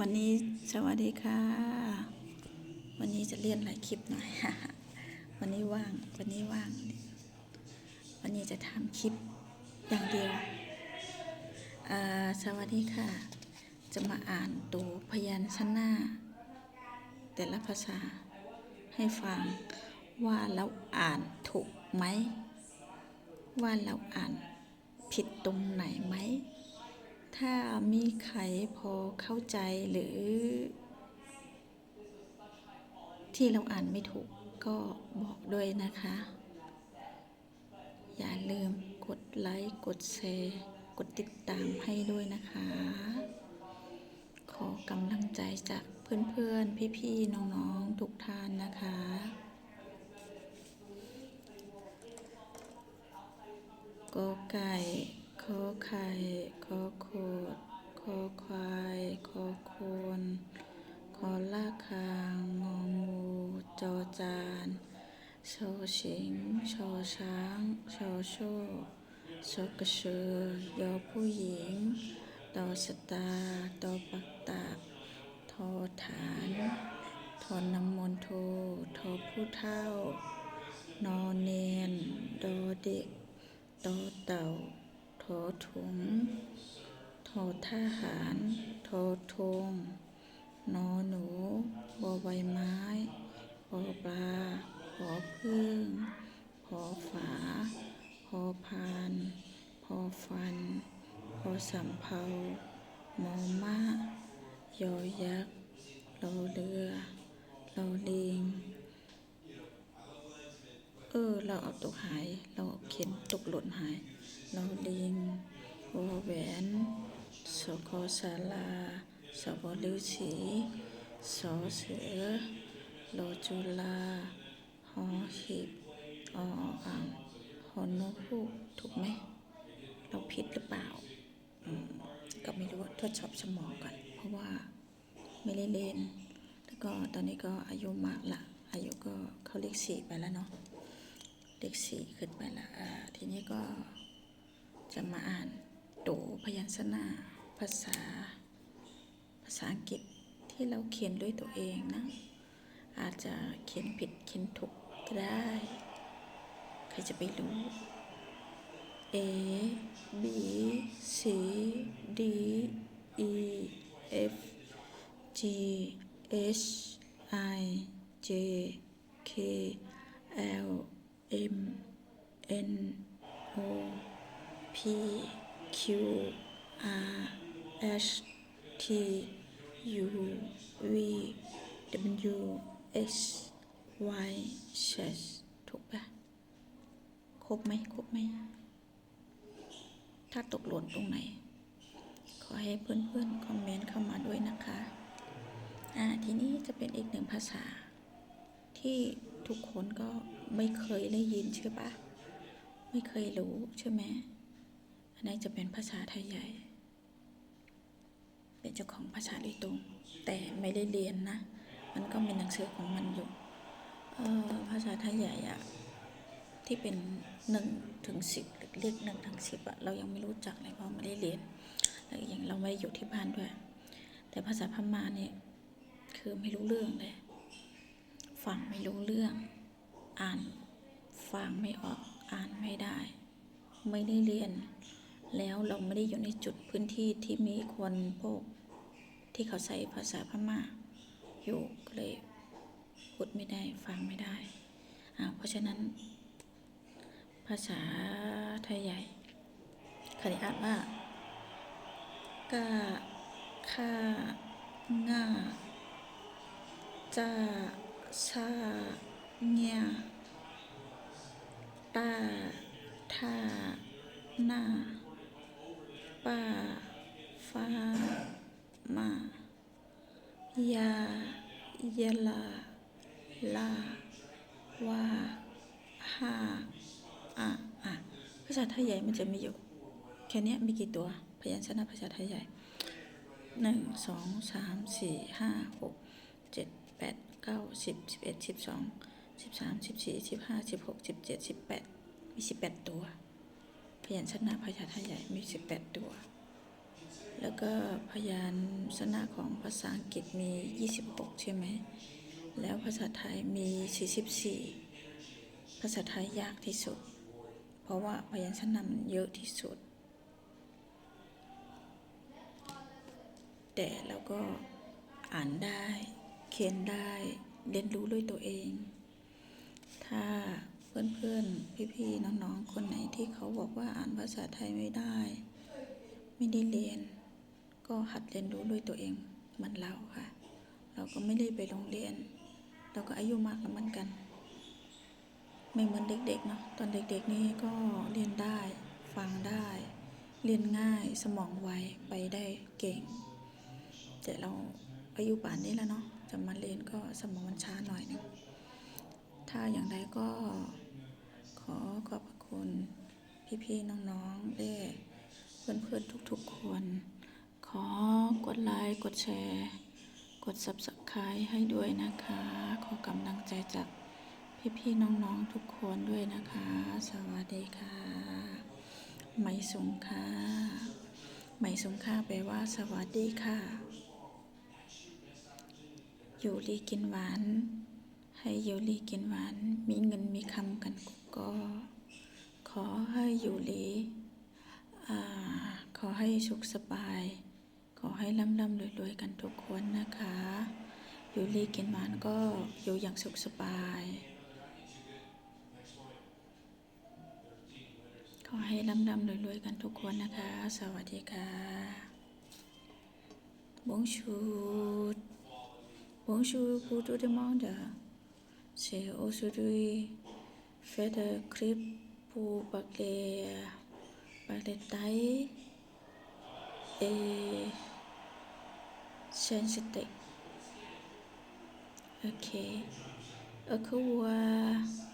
วันนี้สวัสดีค่ะ วันนี้จะเลี่ยนหลายคลิปหน่อยวันนี้ว่าง วันนี้ว่าง วันนี้จะทำคลิปอย่างเดียวอ่าสวัสดีค่ะ จะมาอ่านตัวพยัญชนะ แต่ละภาษาให้ฟังว่าเราอ่านถูกไหม ว่าเราอ่านผิดตรงไหนไหม ถ้ามีใครพอเข้าใจหรือ ที่เราอ่านไม่ถูกก็บอกด้วยนะคะ อย่าลืมกดไลค์กดแชร์กดติดตามให้ด้วยนะคะ ขอกำลังใจจากเพื่อนๆ พี่ๆ น้องๆ ทุกท่านนะคะกอไก่ขอไข่ จอจานชอชิง ชอช้าง ชอโชชอกระเชอยอผู้หญิงดอสตาดอปักตาบทอฐานทอน้ำมนโททอผู้เท่า นอเนน ดอเด็กตอเต่าทอถุงทอทหาร ทอทงนอหนูบอใบไม้ อปลาพอพึ่งพอฝาพอพาน พอฟัน พอสำเภามอมายอยักษ์รอเรือเรอลิงเออ เราเอาตกหาย เราเขียนตกหล่นหาย เราลิงวอแหวนสกอสาลาสบฤาษีสอเสือ รอจุลา หอหีบออ่างหอนกฮูกถูกไหม เราผิดหรือเปล่า ก็ไม่รู้ทดสอบสมองก่อน เพราะว่าไม่ได้เรียนแล้วก็ตอนนี้ก็อายุมากละ อายุก็เขาเลขสี่ไปแล้วเนาะ เลขสี่ขึ้นไปละทีนี้ก็จะมาอ่านตัวพยัญชนะภาษา ภาษาอังกฤษที่เราเขียนด้วยตัวเองนะ อาจจะเขียนผิดเขียนถูกก็ได้ ใครจะไปรู้ A B C D E F G H I J K L M N O P Q R S T U V W X Y Z ถูกปะครบไหมครบไหม ถ้าตกหล่นตรงไหน ขอให้เพื่อนๆ คอมเมนต์เข้ามาด้วยนะคะ อ่า ทีนี้จะเป็นอีกหนึ่งภาษา ที่ทุกคนก็ไม่เคยได้ยินใช่ปะไม่เคยรู้ใช่ไหมอันนี้จะเป็นภาษาไทยใหญ่ เป็นเจ้าของภาษาโดยตรง แต่ไม่ได้เรียนนะ มันก็มีหนังสือของมันอยู่เออภาษาไทยใหญ่อะที่เป็นหนึ่งถึงสิบเรียกหนึ่งถึงสิบอะเรายังไม่รู้จักเลยเพราะไม่ได้เรียนแล้วอย่างเราไม่ได้อยู่ที่บ้านด้วย แต่ภาษาพม่าเนี่ยคือไม่รู้เรื่องเลยฟังไม่รู้เรื่อง อ่านฟังไม่ออกอ่านไม่ได้ ไม่ได้เรียน แล้วเราไม่ได้อยู่ในจุดพื้นที่ที่มีคนพวกที่เขาใช้ภาษาพม่า อยู่ก็เลยพูดไม่ได้ฟังไม่ได้ เพราะฉะนั้น ภาษาไทยใหญ่ขออนุญาตว่ากาค่าง่าจ้าชาเนี่ยป้าท่าหน้าป้าฟ้ามา ยายลา ลา ว่าห้าอะอะภาษาไทยใหญ่มันจะมีอยู่ แค่นี้มีกี่ตัว พยัญชนะภาษาไทยใหญ่หนึ่งสองสามสี่ห้าหกเจ็ดแปดเก้าสิบสิบเอ็ดสิบสองสิบสามสิบสี่สิบห้าสิบหกสิบเจ็ดสิบแปดมีสิบแปดตัว พยัญชนะภาษาไทยใหญ่มีสิบแปดตัว แล้วก็พยานชนะของภาษาอังกฤษมี 26 ใช่ไหม แล้วภาษาไทยมี 44 ภาษาไทยยากที่สุด เพราะว่าพยัญชนะมันเยอะที่สุด แต่เราก็อ่านได้ เขียนได้ เรียนรู้ด้วยตัวเอง ถ้าเพื่อนๆ พี่ๆ น้องๆ คนไหนที่เขาบอกว่าอ่านภาษาไทยไม่ได้ ไม่ได้เรียน ก็หัดเรียนรู้ด้วยตัวเองเหมือนเราค่ะ เราก็ไม่ได้ไปโรงเรียน เราก็อายุมากแล้วเหมือนกัน ไม่เหมือนเด็กๆเนาะตอนเด็กๆนี่ก็เรียนได้ฟังได้ เรียนง่ายสมองไวไปได้เก่ง แต่เราอายุป่านนี้แล้วเนาะจะมาเรียนก็สมองมันช้าหน่อยนึงถ้าอย่างไรก็ขอขอบคุณพี่ๆน้องๆและเพื่อนๆทุกๆคน ขอกดไลค์กดแชร์ กด subscribe ให้ด้วยนะคะ ขอกำลังใจจากพี่ๆน้องๆทุกคนด้วยนะคะ สวัสดีค่ะ ไม่สงค่าไม่สงค่าแปลว่า สวัสดีค่ะ อยู่ดีกินหวาน ให้อยู่ลีกินหวาน มีเงินมีคำกันก็ ขอให้อยู่ลีขอให้สุขสบาย ขอให้ร่ำร่ำรวยรวยกันทุกคนนะคะ อยู่ลีกินหวานก็อยู่อย่างสุขสบาย ขอให้ร่ำร่ำรวยรวยกันทุกคนนะคะ สวัสดีค่ะ Bonjour Bonjour pour tout le monde C'est aujourd'hui fait de clip pour parler parler Thaï et sensitive Ok Au revoir